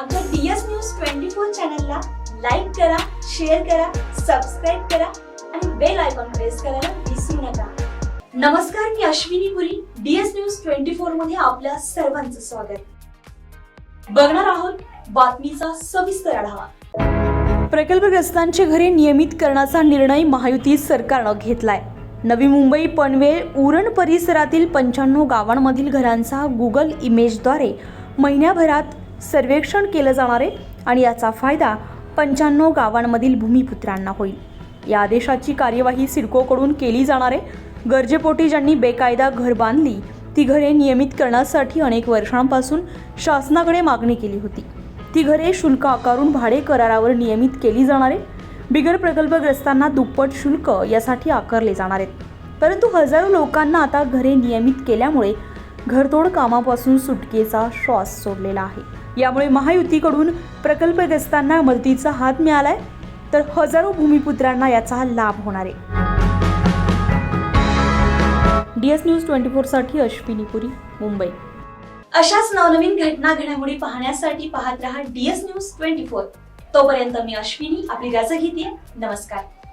आमच्या DS news twenty four चॅनलला like करा शेअर करा सबस्क्राईब करा आणि बेल आयकॉन प्रेस करायला विसरू नका. नमस्कार मी Ashwini Puri DS news twenty फोरमध्ये आपल्या सर्वांचं स्वागत. बघणार आहोत बातमीचा सविस्तर आढावा. प्रकल्पग्रस्तांची घरे नियमित करण्याचा निर्णय महायुती सरकारनं घेतलाय. नवी मुंबई पनवेल उरण परिसरातील पंच्याण्णव गावांमधील घरांचा गुगल इमेजद्वारे महिन्याभरात सर्वेक्षण केलं जाणार आहे आणि याचा फायदा पंच्याण्णव गावांमधील भूमिपुत्रांना होईल. या आदेशाची कार्यवाही सिडकोकडून केली जाणार आहे. गरजेपोटी ज्यांनी बेकायदा घर बांधली ती घरे नियमित करण्यासाठी अनेक वर्षांपासून शासनाकडे मागणी केली होती. ती घरे शुल्क आकारून भाडे करारावर नियमित केली जाणार आहे. बिगर प्रकल्पग्रस्तांना दुप्पट शुल्क यासाठी आकारले जाणार आहेत. परंतु हजारो लोकांना आता घरे नियमित केल्यामुळे घरतोड कामापासून सुटकेचा श्वास सोडलेला आहे. यामुळे महायुतीकडून प्रकल्पग्रस्तांना मदतीचा हात मिळालाय तर हजारो भूमिपुत्रांना याचा लाभ होणार आहे. डी एस न्यूज ट्वेंटी फोरसाठी अश्विनी पुरी मुंबई. अशाच नवनवीन घटना घडामोडी पाहण्यासाठी पाहत रहा डीएस न्यूज ट्वेंटी फोर. तोपर्यंत मी अश्विनी आपली रजा घेते. नमस्कार.